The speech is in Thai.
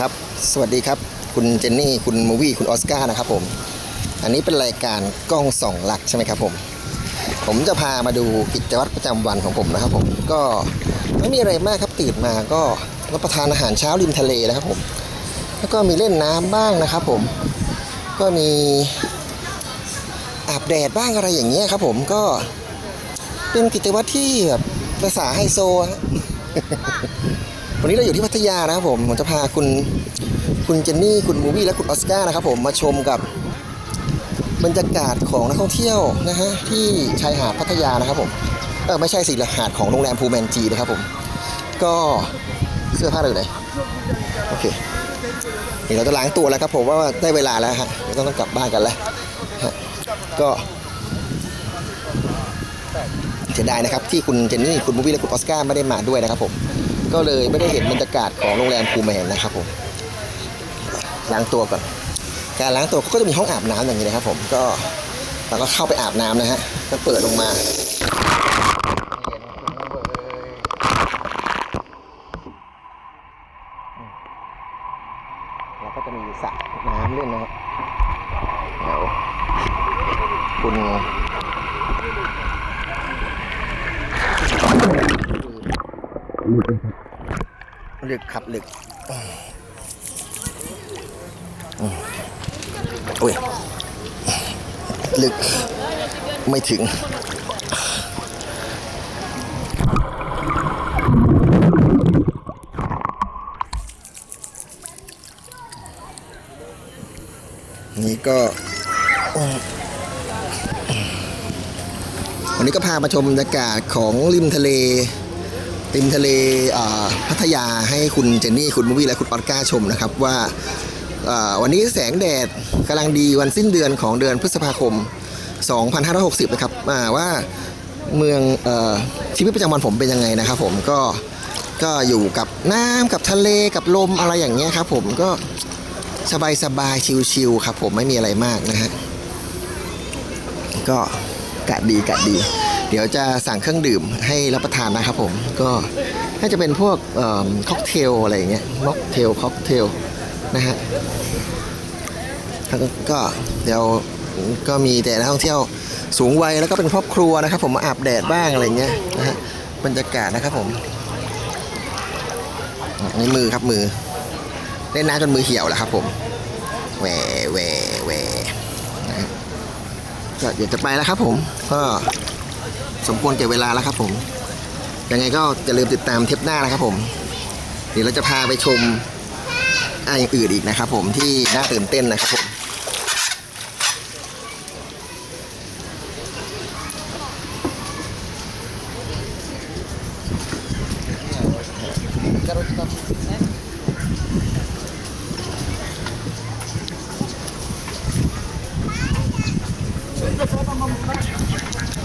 ครับ สวัสดีครับ คุณเจนนี่ คุณมูวี่ คุณออสการ์นะครับผม อันนี้เป็นรายการกล้องส่องหลักใช่ไหมครับผม ผมจะพามาดูกิจวัตรประจำวันของผมนะครับผม ก็ไม่มีอะไรมากครับตื่นมาก็รับประทานอาหารเช้าริมทะเลนะครับผม แล้วก็มีเล่นน้ำบ้างนะครับผม ก็มีอาบแดดบ้างอะไรอย่างเงี้ยครับผมก็เป็นกิจวัตรที่แบบภาษาไฮโซฮะ วันนี้เราอยู่ที่พัทยานะครับผมผมจะพาคุณคุณเจนนี่คุณมูวี่และคุณออสการ์นะครับผมมาชมกับบรรยากาศของนักท่องเที่ยวนะฮะที่ชายหาดพัทยานะครับผมเออไม่ใช่สิหาดของโรงแรมพูแมนจีนะครับผม ก็เสื้อผ้าเราอยู่ไหนโอเคเดี๋ยวเราจะล้างตัวแล้วครับผมว่าได้เวลาแล้วฮะเดี๋ยวต้องกลับบ้านกันแล้วก็เสียดายนะครับที่คุณเจนนี่คุณมูวี่และคุณออสการ์ไม่ได้มาด้วยนะครับผม ก็เลยไม่ได้เห็นบรรยากาศของโรงแรมภูแมนนะครับผมล้างตัวก่อน การล้างตัวก็จะมีห้องอาบน้ำอย่างนี้นะครับ ผมก็เราก็เข้าไปอาบน้ำนะฮะก็เปิดลงมาแล้วก็จะมีสระน้ำเล่นนะครับเดี๋ยวคุณ หลึกครับหลึกอืมโอ้ยหลึกไม่ถึงนี่ก็วันนี้ก็พามาชมบรรยากาศของริมทะเล ริมทะเลพัทยาให้คุณเจนนี่คุณมูวี่และคุณออสการ์ชมนะครับว่าวันนี้แสงแดดกำลังดีวันสิ้นเดือนของเดือนพฤษภาคม 2560 นะครับว่าเมืองอชีวิตประจำวันผมเป็นยังไงนะครับผมก็ก็อยู่กับน้ำกับทะเลกับลมอะไรอย่างเงี้ยครับผมก็สบายสบายชิลๆครับผมไม่มีอะไรมากนะฮะก็กะดีกะดี เดี๋ยวจะสั่งเครื่องดื่มให้รับประทานนะครับผมก็น่าจะเป็นพวกค็อกเทลอะไรอย่างเงี้ยม็อกเทลค็อกเทลนะฮะแล้วก็เดี๋ยวก็มีแต่นักท่องเที่ยวสูงวัยแล้วก็เป็นครอบครัวนะครับ ผมมาอาบแดดบ้างอะไรเงี้ยนะฮะบรรยากาศนะครับผมนี่มือครับมือเล่นน้ำจนมือเหี่ยวแล้วครับ ผมแหวแหวแหวนะก็เดี๋ยวจะไปแล้วครับผมก็ สมควรแก่เวลาแล้วครับผม ยังไงก็อย่าลืมติดตามเทปหน้านะครับผม เดี๋ยวเราจะพาไปชมอะไรอย่างอื่นอีกนะครับผมที่น่าตื่นเต้นนะครับผม